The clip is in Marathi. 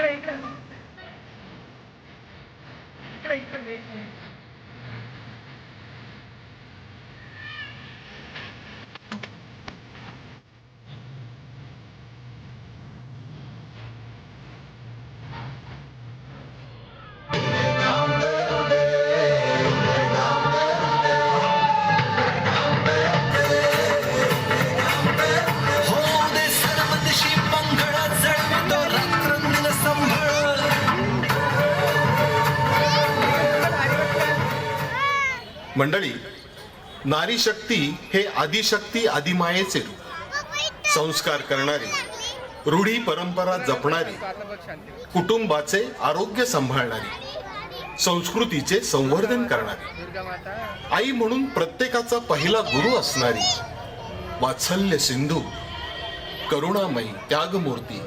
Can I come? Can मंडळी नारी शक्ती हे आदिशक्ती आदिमायेचे रूप. संस्कार करणारी रूढी परंपरा जपणारी कुटुंबाचे आरोग्य सांभाळणारी संस्कृतीचे संवर्धन करणारी. आई म्हणून प्रत्येकाचा पहिला गुरु असणारी वात्सल्य सिंधू करुणामयी त्यागमूर्ती